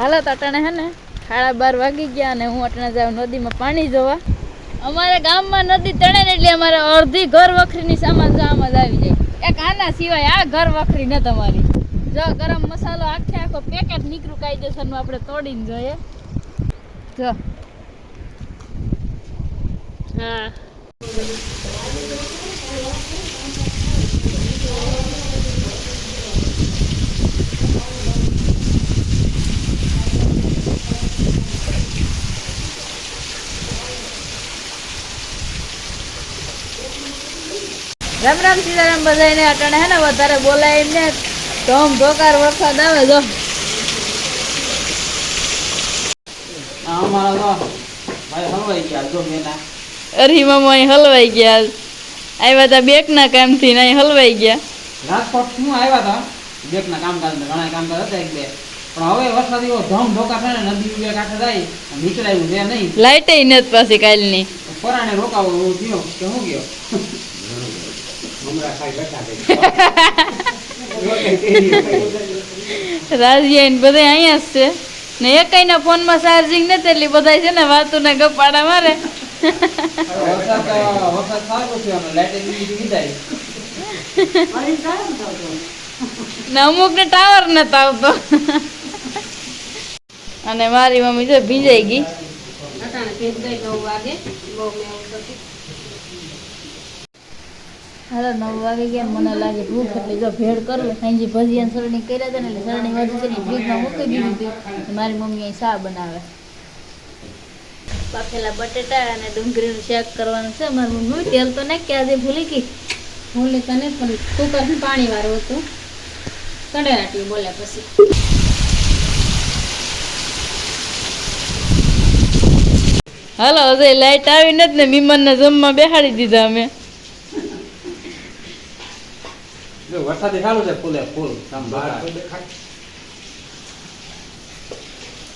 હાલત અટાણે હે ને, સાડા બાર વાગી ગયા અને હું અટાણે જાઉં નદીમાં પાણી જોવા. અમારે ગામમાં નદી તણે ને એટલે અમારે અડધી ઘર વખરીની સામાન જ આવી જાય. એક આના સિવાય આ ઘર વખરી ન તમારી. જો ગરમ મસાલો આખે આખો પેકેટ નીકળું કાયદેસરનું આપણે તોડીને જોઈએ. જો. હા. રામ રામ સીતારામ બધાને અટાણે હે ને વધારે બોલાય ને ધોમ ધોકાર વરસાદ આવે જો. અમારા તો હલવાઈ ગયા જો મેના અરી મામા અહીં હલવાઈ ગયા. આવ્યા હતા કામથી ને હલવાઈ ગયા. રાજકોટ શું આવ્યા હતા બેકના કામકાજ ને ઘણા કામકાજ હતા એક બે. પણ હવે વરસાદ એવો ધમ ધોકા થાય ને નદી બે કાંઠે જાય નીકળાયું છે નહીં. લાઈટે નથી પાછી કાલની. પરાણે રોકાવો થયો કે હું ગયો? રાજીયા ને બધા અહીંયા જ છે. ને એકાઈના ફોનમાં ચાર્જિંગ નથી એટલે બધા છે ને વાતો ને ગપાડા મારે. ને અમુક ને ટાવર નથી આવતો. અને મારી મમ્મી જો ભીજાઈ ગઈ. હાલો, નવ વાગે ગયા. મને લાગે ભૂખ એટલે જો ભેળ કરવું સાંજે ભજીયા સરણી કર્યા હતા ને એટલે સરણી વધુ છે ફ્રીજમાં મૂકી દીધી હતી. મારી મમ્મી અહીં શા બનાવે. પાકેલા બટેટા અને ડુંગળીનું શાક કરવાનું છે. મારી મમ્મી તેલ તો નાખી, આજે ભૂલી ગઈ. ભૂલે તને પણ કુકર પાણી વાળું હતું. કડેરાટી બોલ્યા પછી. હાલો, હજે લાઈટ આવી નથી ને મીમાનને જમવા બેહાડી દીધા અમે. જો વરસાદ ચાલુ છે ફૂલે ફૂલ.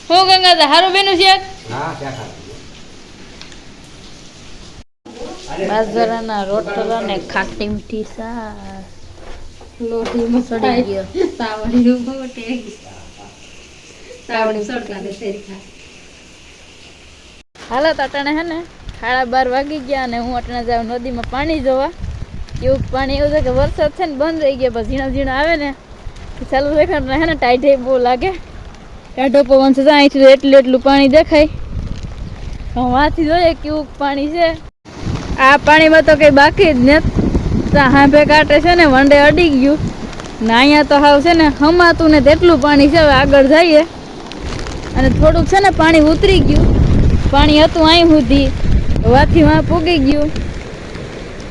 હું ગંગા હારું બેનું છે? બાજરાના રોટલા ને ખાટી મીઠી સાસ. લોટી મસડી ગયો. સાવડી નું ટેરી સાવડી સડકા ને તેરી ખા હાલત અટાણે હે ને સાડા બાર વાગી ગયા અને હું અટાણે જાઉં નદીમાં પાણી જોવા. એવું પાણી એવું છે કે વરસાદ છે ને બંધ થઈ ગયા પછી ઝીણા ઝીણા આવે ને ચાલુ દેખાણ હે ને ટાઈટે બહુ લાગે. ટાઢો પવન છે, અહીંથી એટલું એટલું પાણી દેખાય. હું વાંચી જોઈએ કેવું પાણી છે. આ પાણીમાં તો કંઈ બાકી જ ને હાંભે કાંટે છે ને, વંડે અડી ગયું. ને અહીંયા તો હાવ છે ને, હમાતું ને તેટલું પાણી છે, હવે આગળ જઈએ. અને થોડુંક છે ને, પાણી ઉતરી ગયું. પાણી હતું અહીં સુધી. વાથી વાં પૂગી ગયું.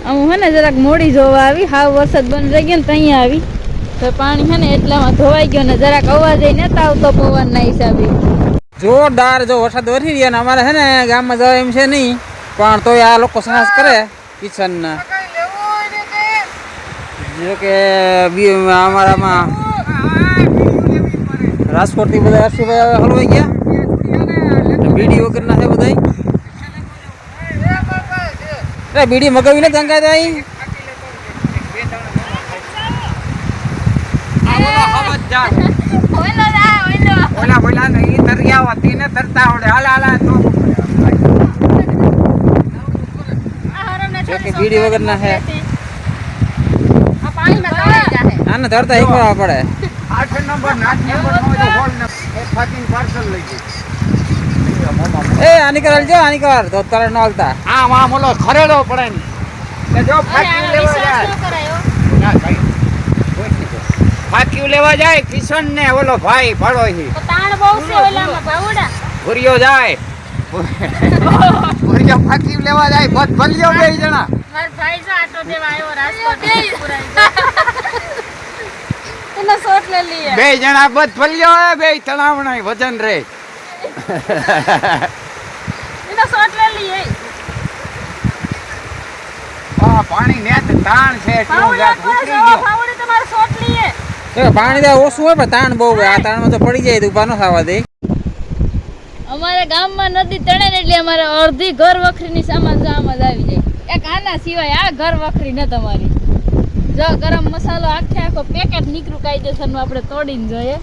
આમ હે ને જરાક મોડી જોવા આવી હાવ વરસાદ બંધ રહી ગયો ને ત્યાં આવી તો પાણી છે ને એટલામાં ધોવાઈ ગયો ને જરાક અવાજ નતા આવતો પવનના હિસાબે જોરદાર જો વરસાદ વરસી રહ્યા ને અમારે હે ને ગામમાં જવા એમ છે નહીં પણ તોય આ લોકો સાહસ કરે કિચન જો કે બી અમારામાં રાજકોટથી બધા હર્ષુભાઈ હલવાઈ ગયા બીડી વગરના છે બધા અરે બીડી મગાવી ને ગંગા તો અહીં ઓલા બોલા ને ઈ દરિયા ને તરતા આવડે. હાલ હાલા તો. બીડી વગરના છે હે. આને તરતા શીખવા પડે. આઠ નંબર આઠ નંબર નો જો હોલ ને ફાકીન પાર્સલ લઈ ગઈ. એ આની કરાલ જો આની કર તો તારે ન આવતા. આમ આમ ઓલો ખરેડો પડે ને. જો ફાકી લેવા જાય. ના ભાઈ. ફાક્યું લેવા જાય કિશન ને ઓલો ભાઈ ભાડો છે તાણ બહુ છે ઓલામાં ભાવડા. ભૂરિયો જાય. ભૂરિયો ફાકી લેવા જાય બસ ભલ્યો બે જણા. માર ભાઈ જો આટો દેવા આવ્યો રાજકોટ એના સોટ લે લઈએ. બે જણા બસ ભલ્યો બે તણાવણા વજન રે. એનો શોટ લઈ લઈએ આ પાણી નેત તાણ છે એટલું ઉતરી ગયો. તમારે શોટ લઈએ જો પાણી તો ઓછું હોય પણ તાણ બહુ આ તાણમાં તો પડી જાય તો ઊભા ન થવા દે. અમારે ગામમાં નદી તણે ને એટલે અમારે અડધી ઘર વખરીની સામાન જો આમાં જ આવી જાય. એક આના સિવાય આ ઘર વખરી ન તમારી. જો ગરમ મસાલો આખે આખો પેકેટ નીકળું કાયદેસરનું આપણે તોડીને જોઈએ.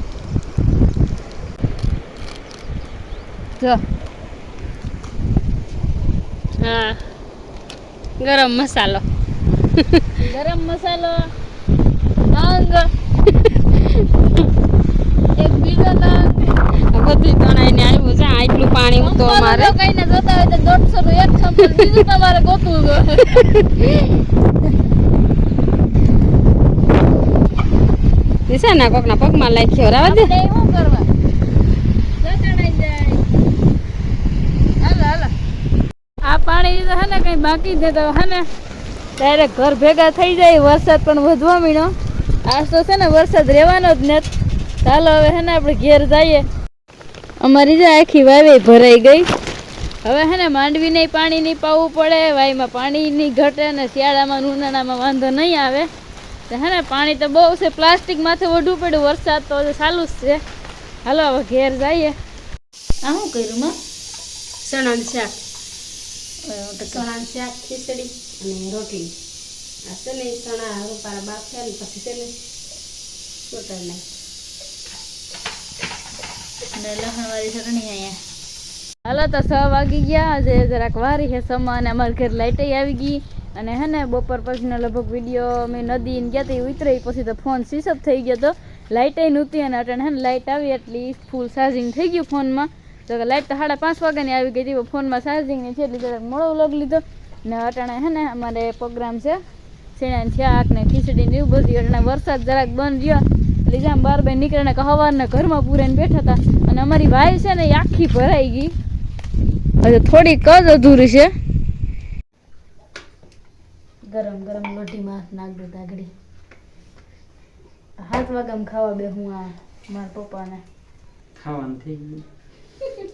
જો હા. ગરમ મસાલો. ગરમ મસાલો લંગ એક બીજો લંગ બધી તણાઈને આવ્યું છે આટલું પાણી તો અમારે કઈ ને જોતા હોય તો દોઢસો નું એક સંપલ બીજું તમારે ગોતવું દિશા ના કોકના પગમાં લાગ્યો રાવા દે. શું કરવા જતણાઈ જાય હાલો હાલો આ પાણી તો હે ને કઈ બાકી જ તો હે ને ડાયરેક્ટ ઘર ભેગા થઈ જાય વરસાદ પણ વધવા મીણો આજ તો છે ને વરસાદ રહેવાનો જ નથી. ચાલો હવે હે ને આપણે ઘેર જઈએ. અમારી જે આખી વાવી ભરાઈ ગઈ. હવે હે ને માંડવીને પાણી નહીં પાવું પડે વાયમાં પાણી નહીં ઘટે ને શિયાળામાં ઉનાળામાં વાંધો નહીં આવે. તો હે ને પાણી તો બહુ છે પ્લાસ્ટિક માથે વઢું પડ્યું વરસાદ તો ચાલુ જ છે. હાલો હવે ઘેર જઈએ. આ શું કર્યું માં? ચણાનું શાક. શાક, ખીચડી અને રોટલી. આ છે ને સણા રૂપાળા બાફ્યા ને પછી છે ને ચોટાડ નાખ લસણવાળી ચટણી અહીંયા. હાલો તો છ વાગી ગયા. આજે જરાક વારી છે સમા અને અમારા ઘર લાઈટ આવી ગઈ. અને હે ને બપોર પછીનો લગભગ વીડિયો અમે નદી ગયા હતી ઉતરી પછી તો ફોન સ્વિચ થઈ ગયો તો. લાઇટ નહોતી અને અટાણે હે ને લાઇટ આવી એટલી ફૂલ ચાર્જિંગ થઈ ગયું ફોનમાં તો કે લાઇટ તો સાડા પાંચ વાગ્યાની આવી ગઈ હતી ફોનમાં ચાર્જિંગની છે એટલે જરાક મોડો વ્લોગ લીધો. ને અટાણે હે ને અમારે પ્રોગ્રામ છે શેણાની શાક ને ખીચડી ને એવું બધું. અટાણે વરસાદ જરાક બંધ રહ્યો. એટલે જામ બાર બે નીકળે ને હવારના ઘરમાં પૂરાઈને બેઠા હતા. અને અમારી વાય છે ને એ આખી ભરાઈ ગઈ. હજુ થોડીક જ અધૂરી છે. ગરમ ગરમ લોટીમાં હાથ નાખ દો દાગડી હાથ વાગામ ખાવા બે હું આ મારા પપ્પાને. ખાવાનું થઈ ગયું.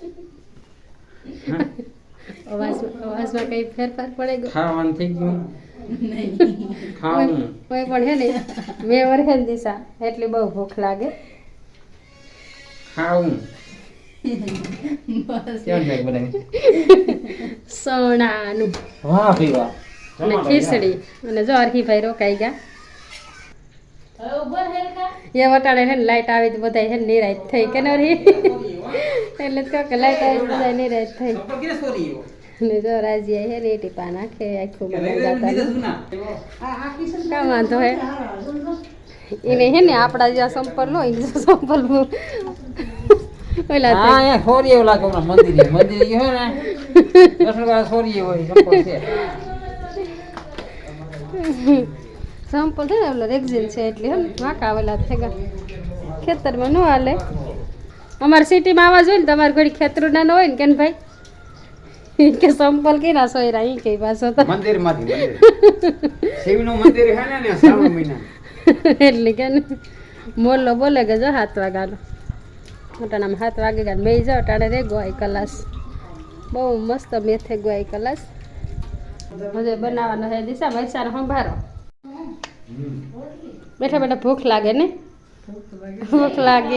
અવાજ અવાજમાં કઈ ફેરફાર પડે ગયો ખાવાનું થઈ ગયું? કોઈ પણ હે ને મેં વરહે દિશા એટલે બહુ ભૂખ લાગે. ખાવું? સોનાનું સણાનું. વાહ ભાઈ વાહ. અને ખીચડી. અને જો અરખીભાઈ રોકાઈ ગયા. એ વટાણે છે ને લાઈટ આવી તો બધા છે ને નિરાશ થઈ કે નરી એટલે તો કહું કે લાઈટ આવી તો બધા નિરાશ થઈ. ને જો રાજી છે ને એ ટીપા નાખે આખું બધા વાંધો હે. એને હે ને આપણા જ્યાં સંપલ નો એને સંપલ ઓલા હા અહીંયા ચોરી એવું લાગે હમણાં મંદિરે. મંદિરે ગયો ને દર્શન કરવા હોય ચપ્પલ છે. સંપલ છે ને ઓલો રેક્ઝિન છે એટલે હે ને વાંકા આવેલા થેગા ખેતરમાં ન હાલે. અમારે સિટીમાં આવા જોઈએ ને તમારે ઘડી ખેતરું ના હોય ને કેન ભાઈ કે સંપલ કે ના સોયરા ઈ કઈ પાછો તો. મંદિરમાંથી મંદિર. શિવનું મંદિર હે ને શ્રાવણ મહિના એટલે કે મોલો મોલ્લો બોલે કે જો સાત વાગ્યાનો અટાણામાં હાથ વાગે ગયા મેં જાઓ અટાણે રે ગોય કલાસ. બહુ મસ્ત મેથે ગોય કલાસ. હજે બનાવવાનો હે દિશા મહેસાણા સંભારો. બેઠા બેઠા ભૂખ લાગે ને? ભૂખ લાગે.